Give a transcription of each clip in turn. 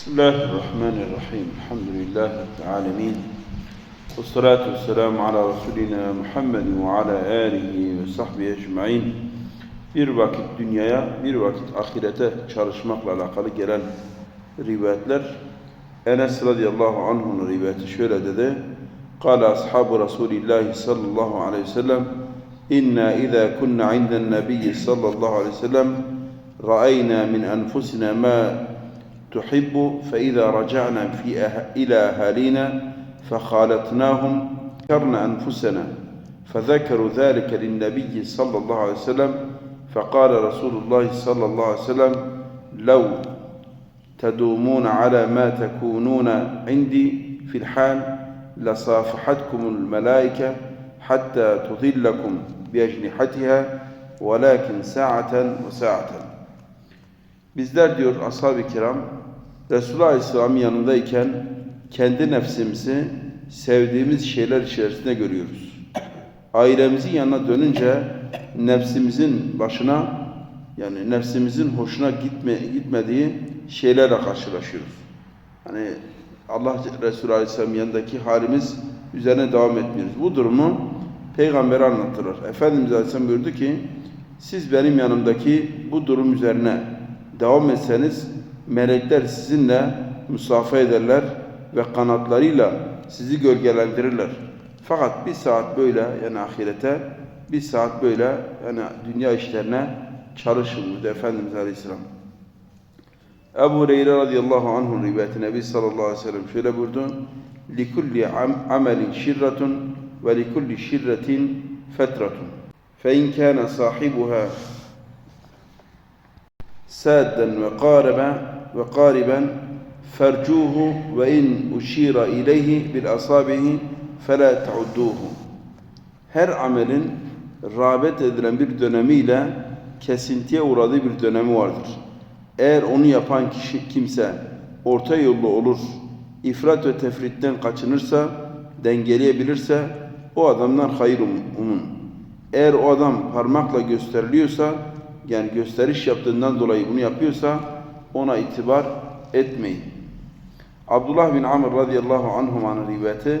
بسم الله الرحمن الرحيم الحمد لله رب العالمين والصلاة والسلام على Resulina Muhammed ve ala alihi ve sahbihi ecmain. Bir vakit dünyaya, bir vakit ahirete çalışmakla alakalı gelen rivayetler. Enes radıyallahu anh'un rivayeti şöyle dedi. قال أصحاب رسول الله صلى الله عليه وسلم إنا إذا كنا عند النبي صلى الله عليه وسلم رأينا من أنفسنا ما تحب فإذا رجعنا في أه... إلى أهالينا فخالطناهم ذكرنا أنفسنا فذكروا ذلك للنبي صلى الله عليه وسلم فقال رسول الله صلى الله عليه وسلم لو تدومون على ما تكونون عندي في الحال لصافحتكم الملائكة حتى تظلكم بأجنحتها ولكن ساعة وساعة. Bizler diyor ashab-ı kiram Resulullah Aleyhisselam'ın yanındayken kendi nefsimizi sevdiğimiz şeyler içerisinde görüyoruz. Ailemizin yanına dönünce nefsimizin başına yani nefsimizin hoşuna gitme, gitmediği şeylerle karşılaşıyoruz. Hani Allah Resulü Aleyhisselam'ın yanındaki halimiz üzerine devam etmiyoruz. Bu durumu Peygamber anlattılar. Efendimiz Aleyhisselam buyurdu ki siz benim yanımdaki bu durum üzerine devam etseniz melekler sizinle musafa ederler ve kanatlarıyla sizi gölgelendirirler. Fakat bir saat böyle yani ahirete bir saat böyle yani dünya işlerine çalışın dedi Efendimiz Aleyhisselam. Ebu Hureyre radıyallahu anh'un rivayeti Nebi sallallahu aleyhi ve sellem şöyle buyurdu. لِكُلِّ عَمَلٍ شِرَّةٌ وَلِكُلِّ شِرَّةٍ فَتْرَةٌ فَاِنْ كَانَ صَاحِبُهَا سادا وقاربا ve qariben fercuhu ve in uşira ileyhi bil asabihi fela teudduhu. Her amelin rağbet edilen bir dönemiyle kesintiye uğradığı bir dönemi vardır. Eğer onu yapan kişi kimse orta yollu olur, ifrat ve tefritten kaçınırsa, dengeleyebilirse o adamdan hayır um-, umun. Eğer o adam parmakla gösteriliyorsa, yani gösteriş yaptığından dolayı bunu yapıyorsa ona itibar etmeyin. Abdullah bin Amr radıyallahu anhumanın rivayeti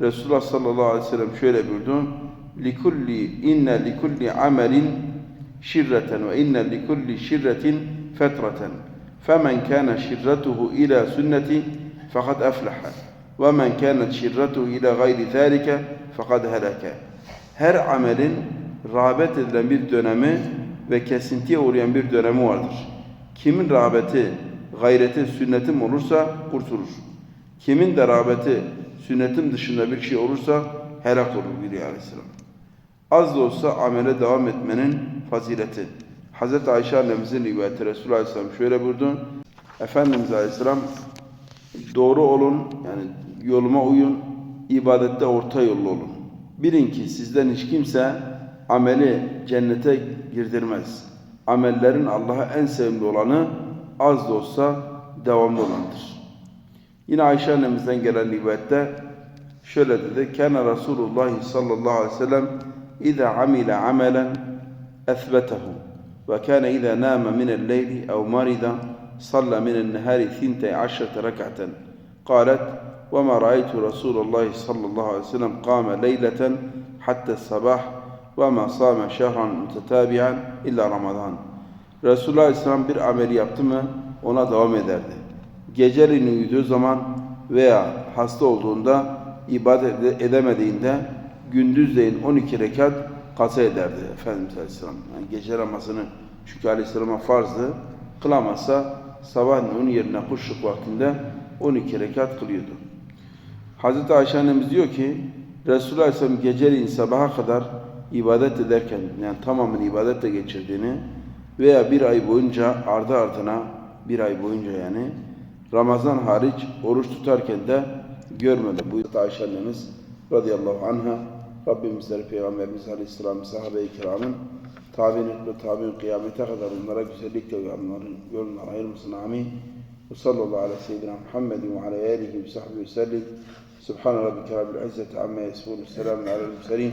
Resulullah sallallahu aleyhi ve sellem şöyle buyurdu. Likulli inne likulli amelin şirreten ve inne likulli şirretin fetreten. Femen kana şirretuhu ila sünneti fakat efleha. Ve men kanat şirretuhu ila gayri zalike fakat helake. Her amelin rağbet edilen bir dönemi ve kesintiye uğrayan bir dönemi vardır. Kimin rağbeti, gayreti, sünnetim olursa kurtulur. Kimin de rağbeti, sünnetim dışında bir şey olursa helak olur buyuruyor Aleyhisselam. Az da olsa amele devam etmenin fazileti. Hz. Ayşe annemizin rivayeti Resulullah Aleyhisselam şöyle buyurdu. Efendimiz Aleyhisselam doğru olun, yani yoluma uyun, ibadette orta yollu olun. Bilin ki sizden hiç kimse ameli cennete girdirmez Amellerin Allah'a en sevimli olanı az da olsa devamlı olandır. Yine Ayşe annemizden gelen rivayette şöyle dedi. Kana Resulullah sallallahu aleyhi ve sellem İza amile amelen اثبته وكان إذا نام من الليل أو مرض صلى من النهار ثنتي عشرة ركعة قالت وما رأيت رسول الله صلى الله عليه وسلم قام ليلة حتى الصباح ve ma sâme şehran mutetabiyen illa Ramazan. Resulullah Aleyhisselam bir amel yaptı mı ona devam ederdi. Geceliğini uyuduğu zaman veya hasta olduğunda ibadet edemediğinde gündüzleyin 12 rekat kasa ederdi Efendimiz Aleyhisselam. Yani gece namazını çünkü Aleyhisselam'a farzdı. Kılamazsa sabah onun yerine kuşluk vaktinde 12 rekat kılıyordu. Hazreti Ayşe annemiz diyor ki Resulullah Aleyhisselam geceliğin sabaha kadar ibadet ederken yani tamamen ibadetle geçirdiğini veya bir ay boyunca ardı ardına bir ay boyunca yani Ramazan hariç oruç tutarken de görmedi. Bu Ayşe annemiz radıyallahu anha Rabbimizleri Peygamberimiz Aleyhisselam sahabe-i kiramın tabi'in ve tabi'in kıyamete kadar onlara güzellikle uyanların yolundan ayırmasın amin. Ve sallallahu aleyhi ve seyyidina Muhammedin ve ala alihi ve sahbihi ve sellem. Subhane rabbike rabbil izzeti amma yasifun. Selamun aleyhi ve sellem.